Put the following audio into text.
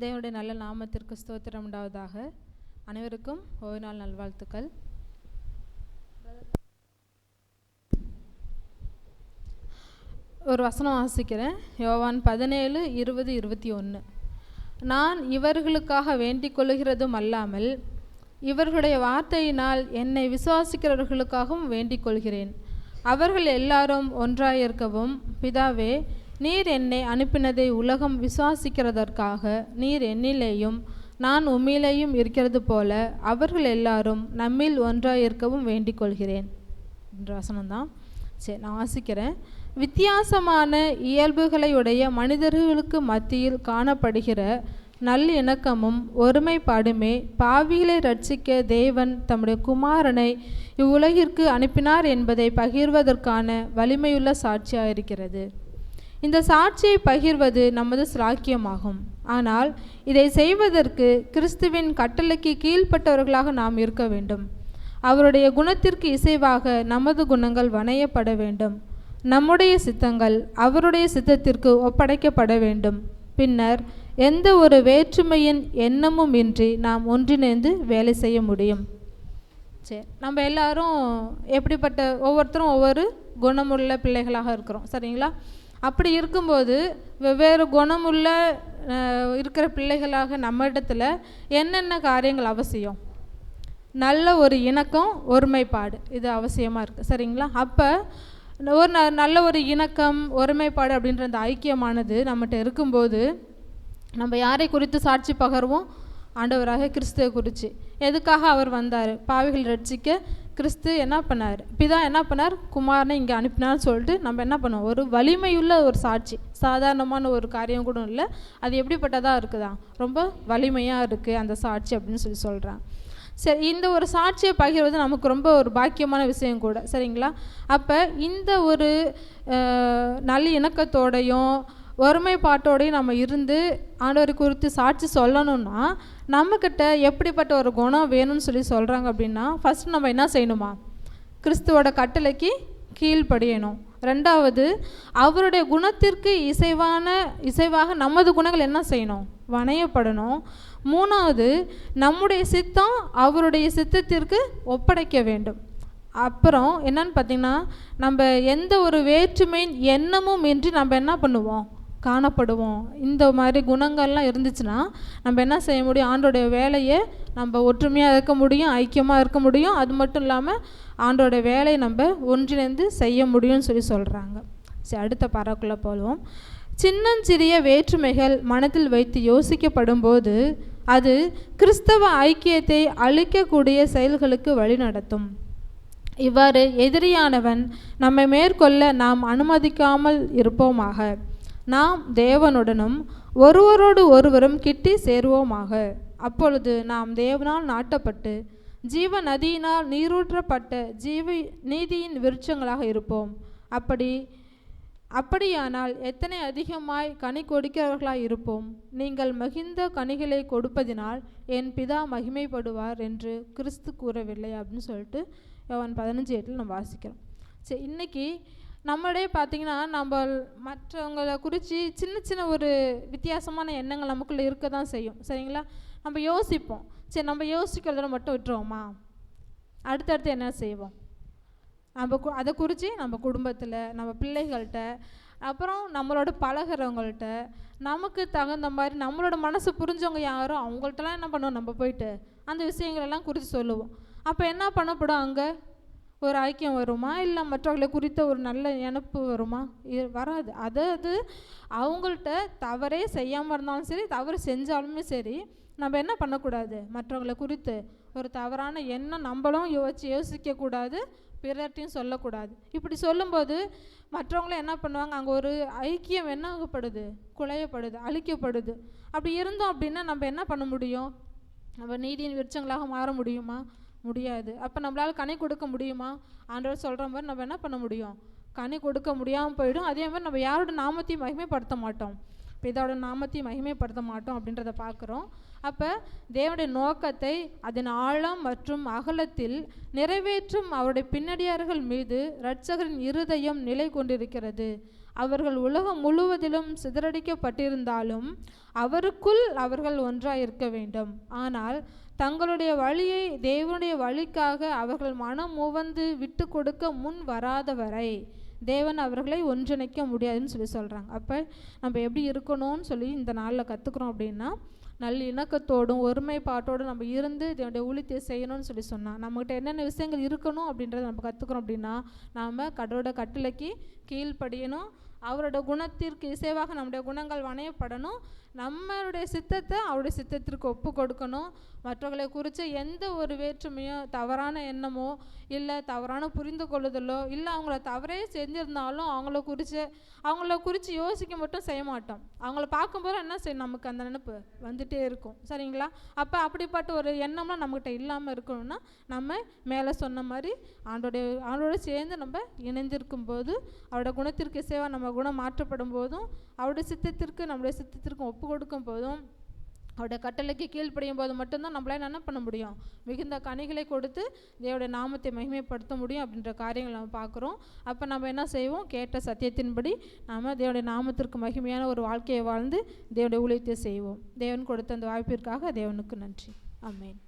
தேவனுடைய நல்ல நாமத்திற்கு ஸ்தோத்திரம் உண்டாவதாக. அனைவருக்கும் ஒரு நாள் நல்வாழ்த்துக்கள். ஒரு வசனம் வாசிக்கிறேன். யோவான் பதினேழு இருபது இருபத்தி ஒன்று நான் இவர்களுக்காக வேண்டிக் கொள்கிறதும் அல்லாமல் இவர்களுடைய வார்த்தையினால் என்னை விசுவாசிக்கிறவர்களுக்காகவும் வேண்டிக் கொள்கிறேன் அவர்கள் எல்லாரும் ஒன்றாயிருக்கவும். பிதாவே நீர் என்னை அனுப்பினதை உலகம் விசுவாசிக்கிறதற்காக நீர் என்னிலேயும் நான் உம்மிலேயும் இருக்கிறது போல அவர்கள் எல்லாரும் நம்மில் ஒன்றாயிருக்கவும் வேண்டிக் கொள்கிறேன் என்ற வசனம்தான். சரி நான் வாசிக்கிறேன். வித்தியாசமான இயல்புகளையுடைய மனிதர்களுக்கு மத்தியில் காணப்படுகிற நல்லிணக்கமும் ஒருமைப்பாடுமே பாவிகளை ரட்சிக்க தேவன் தம்முடைய குமாரனை இவ்வுலகிற்கு அனுப்பினார் என்பதை பகிர்வதற்கான வலிமையுள்ள சாட்சியாக இருக்கிறது இந்த சாட்சியை பகிர்வது நமது சிலாக்கியமாகும் ஆனால் இதை செய்வதற்கு கிறிஸ்துவின் கட்டளைக்கு கீழ்ப்பட்டவர்களாக நாம் இருக்க வேண்டும். அவருடைய குணத்திற்கு இசைவாக நமது குணங்கள் வணையப்பட வேண்டும். நம்முடைய சித்தங்கள் அவருடைய சித்தத்திற்கு ஒப்படைக்கப்பட வேண்டும். பின்னர் எந்த ஒரு வேற்றுமையின் எண்ணமும் இன்றி நாம் ஒன்றிணைந்து வேலை செய்ய முடியும். சரி நம்ம எல்லாரும் எப்படிப்பட்ட ஒவ்வொருத்தரும் ஒவ்வொரு குணமுள்ள பிள்ளைகளாக இருக்கிறோம். சரிங்களா? அப்படி இருக்கும்போது வெவ்வேறு குணமுள்ள இருக்கிற பிள்ளைகளாக நம்ம இடத்துல என்னென்ன காரியங்கள் அவசியம்? நல்ல ஒரு இணக்கம் ஒருமைப்பாடு. இது அவசியமாக இருக்குது சரிங்களா? அப்போ ஒரு ந நல்ல ஒரு இணக்கம் ஒருமைப்பாடு அப்படின்ற அந்த ஐக்கியமானது நம்மகிட்ட இருக்கும்போது நம்ம யாரை குறித்து சாட்சி பகர்வோம்? ஆண்டவராக கிறிஸ்துவை குறித்து. எதுக்காக அவர் வந்தார்? பாவிகள் ரட்சிக்க கிறிஸ்து என்ன பண்ணார்? பிதா என்ன பண்ணார்? குமாரனை இங்கே அனுப்பினார்னு சொல்லிட்டு நம்ம என்ன பண்ணுவோம்? ஒரு வலிமையுள்ள ஒரு சாட்சி. சாதாரணமான ஒரு காரியம் கூட இல்லை. அது எப்படிப்பட்டதாக இருக்குதா? ரொம்ப வலிமையாக இருக்குது அந்த சாட்சி அப்படின்னு சொல்லி சொல்கிறான் சரி இந்த ஒரு சாட்சியை பகிர்வது நமக்கு ரொம்ப ஒரு பாக்கியமான விஷயம் கூட. சரிங்களா? அப்போ இந்த ஒரு நல்ல இணக்கத்தோடையும் ஒருமைப்பாட்டோடையும் நம்ம இருந்து ஆண்டவரை குறித்து சாட்சி சொல்லணும்னா நம்மக்கிட்ட எப்படிப்பட்ட ஒரு குணம் வேணும்னு சொல்லி சொல்கிறாங்க அப்படின்னா ஃபஸ்ட் நம்ம என்ன செய்யணுமா? கிறிஸ்துவோட கட்டளைக்கு கீழ்ப்படியணும். ரெண்டாவது அவருடைய குணத்திற்கு இசைவான இசைவாக நமது குணங்கள் என்ன செய்யணும்? வணையப்படணும். மூணாவது நம்முடைய சித்தம் அவருடைய சித்தத்திற்கு ஒப்படைக்க வேண்டும். அப்புறம் என்னன்னு பார்த்தீங்கன்னா நம்ம எந்த ஒரு வேற்றுமையின் எண்ணமும் இன்றி நம்ம என்ன பண்ணுவோம்? காணப்படுவோம். இந்த மாதிரி குணங்கள்லாம் இருந்துச்சுன்னா நம்ம என்ன செய்ய முடியும்? ஆண்டோடைய வேலையை நம்ம ஒற்றுமையாக இருக்க முடியும் ஐக்கியமாக இருக்க முடியும். அது மட்டும் இல்லாமல் ஆண்டோடைய வேலையை நம்ம ஒன்றிணைந்து செய்ய முடியும்னு சொல்லி சொல்கிறாங்க சரி அடுத்த பறக்குள்ளே போலுவோம் சின்னஞ்சிறிய வேற்றுமைகள் மனதில் வைத்து யோசிக்கப்படும் போது அது கிறிஸ்தவ ஐக்கியத்தை அழிக்கக்கூடிய செயல்களுக்கு வழிநடத்தும் இவ்வாறு எதிரியானவன் நம்மை மேற்கொள்ள நாம் அனுமதிக்காமல் இருப்போமாக. நாம் தேவனுடனும் ஒருவரோடு ஒருவரும் கிட்டி சேருவோமாக. அப்பொழுது நாம் தேவனால் நாட்டப்பட்டு ஜீவ நதியினால் நீரூற்றப்பட்ட ஜீவி நீதியின் விருட்சங்களாக இருப்போம். அப்படி அப்படியானால் எத்தனை அதிகமாய் கனி கொடுக்கிறவர்களாய் இருப்போம். நீங்கள் மகிழ்ந்த கனிகளை கொடுப்பதினால் என் பிதா மகிமைப்படுவார் என்று கிறிஸ்து கூறவில்லை அப்படின்னு சொல்லிட்டு அவன் பதினஞ்சு எட்டில் நம்ம வாசிக்கிறோம். சரி இன்னைக்கு நம்மளே பார்த்தீங்கன்னா நம்ம மற்றவங்களை குறித்து சின்ன சின்ன ஒரு வித்தியாசமான எண்ணங்கள் நமக்குள்ளே இருக்க தான் செய்யும். சரிங்களா? நம்ம யோசிப்போம். சரி நம்ம யோசிக்கிறத மட்டும் விட்டுருவோமா? அடுத்தடுத்து என்ன செய்வோம்? நம்ம கு அதை குறித்து நம்ம குடும்பத்தில் நம்ம பிள்ளைகள்கிட்ட அப்புறம் நம்மளோட பழகிறவங்கள்ட்ட நமக்கு தகுந்த மாதிரி நம்மளோட மனசு புரிஞ்சவங்க யாரோ அவங்கள்ட்டலாம் என்ன பண்ணுவோம்? நம்ம போயிட்டு அந்த விஷயங்களெல்லாம் குறித்து சொல்லுவோம். அப்போ என்ன பண்ணப்படும் அங்கே? ஒரு ஐக்கியம் வருமா? இல்லை மற்றவர்களை குறித்த ஒரு நல்ல நினப்பு வருமா? இ- வராது. அதாவது அவங்கள்ட்ட தவறே செய்யாமல் இருந்தாலும் சரி தவறு செஞ்சாலுமே சரி நம்ம என்ன பண்ணக்கூடாது? மற்றவங்களை குறித்து ஒரு தவறான எண்ணம் நம்மளும் யோசிச்சு யோசிக்கக்கூடாது பிறர்ட்டையும் சொல்லக்கூடாது. இப்படி சொல்லும்போது மற்றவங்களும் என்ன பண்ணுவாங்க? அங்கே ஒரு ஐக்கியம் என்ன ஆகப்படுது குலையப்படுது அழிக்கப்படுது. அப்படி இருந்தோம் அப்படின்னா நம்ம என்ன பண்ண முடியும்? நம்ம நீதியின் விருட்சங்களாக மாற முடியுமா? முடியாது. அப்போ நம்மளால் கனி கொடுக்க முடியுமா? ஆண்டவர் சொல்கிற மாதிரி நம்ம என்ன பண்ண முடியும்? கனி கொடுக்க முடியாமல் போயிடும். அதே மாதிரி நம்ம யாரோட நாமத்தையும் மகிமைப்படுத்த மாட்டோம். பிதாவோட நாமத்தையும் மகிமைப்படுத்த மாட்டோம் அப்படின்றத பார்க்குறோம். அப்போ தேவனுடைய நோக்கத்தை அதன் ஆழம் மற்றும் அகலத்தில் நிறைவேற்றும் அவருடைய பின்னடியார்கள் மீது இரட்சகரின் இருதயம் நிலை கொண்டிருக்கிறது. அவர்கள் உலகம் முழுவதிலும் சிதறடிக்கப்பட்டிருந்தாலும் அவருக்குள் அவர்கள் ஒன்றாக இருக்க வேண்டும். ஆனால் தங்களுடைய வழியை தேவனுடைய வழிக்காக அவர்கள் மனம் உவந்து விட்டு கொடுக்க முன் வராத வரை தேவன் அவர்களை ஒன்றிணைக்க முடியாதுன்னு சொல்லி சொல்கிறாங்க அப்போ நம்ம எப்படி இருக்கணும்னு சொல்லி இந்த நாளில் கற்றுக்குறோம் அப்படின்னா நல்ல இணக்கத்தோடும் ஒருமைப்பாட்டோடும் நம்ம இருந்து இதனுடைய ஊழியத்தை செய்யணும்னு சொல்லி சொன்னால் நம்மகிட்ட என்னென்ன விஷயங்கள் இருக்கணும் அப்படின்றத நம்ம கற்றுக்குறோம் அப்படின்னா நாம் கடவுளோட கட்டளைக்கு கீழ்ப்படியணும் அவரோட குணத்திற்கு இசைவாக நம்முடைய குணங்கள் வணையப்படணும் நம்மளுடைய சித்தத்தை அவருடைய சித்தத்திற்கு ஒப்பு கொடுக்கணும் மற்றவர்களை குறித்து எந்த ஒரு வேற்றுமையோ தவறான எண்ணமோ இல்லை தவறான புரிந்து கொள்ளுதலோ இல்லை அவங்கள தவறே செஞ்சிருந்தாலும் அவங்கள குறித்து அவங்கள குறித்து யோசிக்க மட்டும் செய்ய மாட்டோம். அவங்கள பார்க்கும்போது என்ன செய்யும்? நமக்கு அந்த நினப்பு வந்துட்டே இருக்கும். சரிங்களா? அப்போ அப்படிப்பட்ட ஒரு எண்ணம்லாம் நம்மகிட்ட இல்லாமல் இருக்கணும்னா நம்ம மேலே சொன்ன மாதிரி ஆண்டோடைய ஆண்டோட சேர்ந்து நம்ம இணைந்திருக்கும் போது அவரோட குணத்திற்கு இசைவாக நம்ம குணம் மாற்றப்படும் போதும் அவருடைய சித்தத்திற்கு நம்முடைய சித்தத்திற்கும் ஒப்பு கொடுக்கும் போதும் அவருடைய கட்டளைக்கு கீழ்ப்படியும் போது மட்டும்தான் நம்மளால் என்ன பண்ண முடியும்? மிகுந்த கனிகளை கொடுத்து தேவனுடைய நாமத்தை மகிமைப்படுத்த முடியும் அப்படின்ற காரியங்களை நம்ம பார்க்குறோம். அப்போ நம்ம என்ன செய்வோம்? கேட்ட சத்தியத்தின்படி நாம் தேவனுடைய நாமத்திற்கு மகிமையான ஒரு வாழ்க்கையை வாழ்ந்து தேவனுடைய ஊழியத்தை செய்வோம். தேவன் கொடுத்த அந்த வாய்ப்பிற்காக தேவனுக்கு நன்றி. ஆமென்.